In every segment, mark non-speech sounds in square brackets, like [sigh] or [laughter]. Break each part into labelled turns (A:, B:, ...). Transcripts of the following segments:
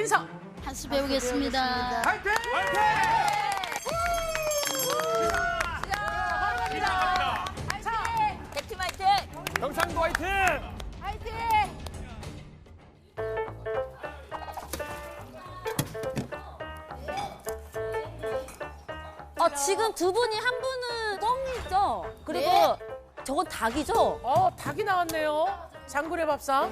A: 인사.
B: 한수 배우겠습니다.
A: 파이팅!
C: 경상도 화이팅!
D: 화이팅! 어, 지금 두 분이 한 분은 뻥이죠? 그리고
B: 네.
D: 저건 닭이죠?
A: 어, 닭이 나왔네요. 장군의 밥상.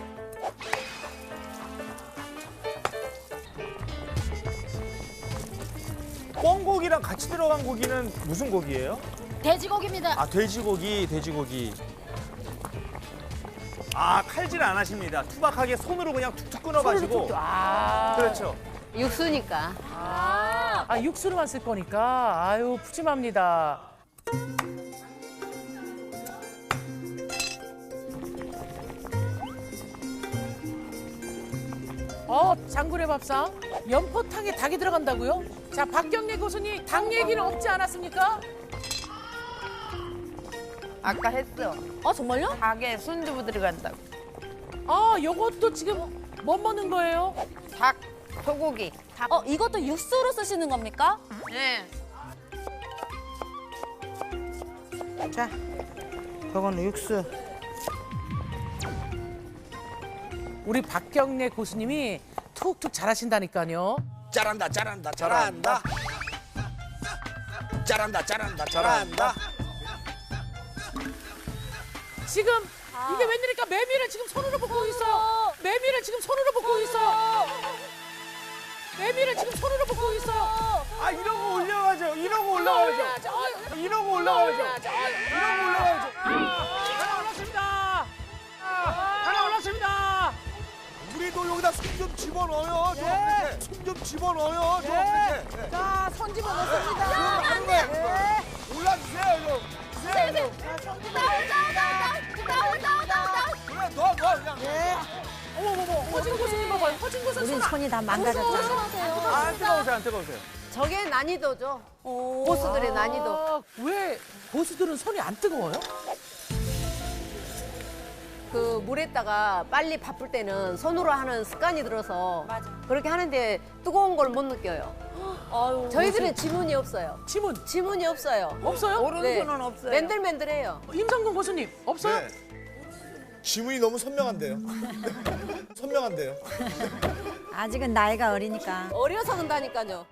C: 꿩고기랑 같이 들어간 고기는 무슨 고기예요?
B: 돼지고기입니다.
C: 아 돼지고기, 돼지고기. 아 칼질 안 하십니다. 투박하게 손으로 그냥 툭툭 끊어가지고.
A: 아,
C: 그렇죠.
E: 육수니까.
A: 아, 아, 육수로만 쓸 거니까. 아유, 푸짐합니다. 어, 장군의 밥상. 연포탕에 닭이 들어간다고요? 자, 박경래 교수님, 닭 얘기는 없지 않았습니까?
E: 아까 했어.
D: 어, 정말요?
E: 닭에 순두부 들어간다고.
A: 아, 요것도 지금 뭐 먹는 거예요?
E: 닭, 소고기. 닭.
D: 어, 이것도 육수로 쓰시는 겁니까?
E: 네.
F: 자, 그거는 육수.
A: 우리 박경래 교수님이 툭툭 잘하신다니까요.
G: 잘한다 잘한다 잘한다 잘한다 잘한다 잘한다
A: 지금 이게 웬일일까? 메밀을 지금 손으로 볶고 있어. 메밀을 지금 손으로 볶고 있어. 메밀을 지금 손으로 볶고 있어.
C: 아 이런 거 올려가죠. 이런 거 올라가죠. 이런 거 올라가죠. 이런 거 올라가죠.
A: 하나 올랐습니다. 하나 올랐습니다.
G: 우리도 여기다 손좀 집어넣어요. 저
A: 네.
G: 앞에 손좀 집어넣어요. 저 앞에
A: 자, 손 집어 넣습니다.
G: 하는 거야 그거. 올라주세요. 좀 주세요. 좀 그래 넣어 넣어 그냥.
A: 어머, 어머, 어머. 허진 교수님 봐봐요. 허진 교수님 손 안-
E: 손이 다.
C: 아, 안 뜨거우세요, 안 뜨거우세요.
E: 저게 난이도죠.
D: 오.
E: 고수들의 난이도.
A: 아, 왜 고수들은 손이 안 뜨거워요?
E: 그 물에다가 빨리 바쁠 때는 손으로 하는 습관이 들어서 그렇게 하는데 뜨거운 걸 못 느껴요.
D: 아유.
E: 저희들은 지문이 없어요.
A: 지문
E: 지문이 없어요.
A: 없어요?
E: 오른손은 없어요. 맨들맨들해요.
A: 임성근 교수님 없어요?
G: 네. 지문이 너무 선명한데요 [laughs] 선명한데요
H: 아직은 나이가 어리니까
E: 어려서 그런다니까요.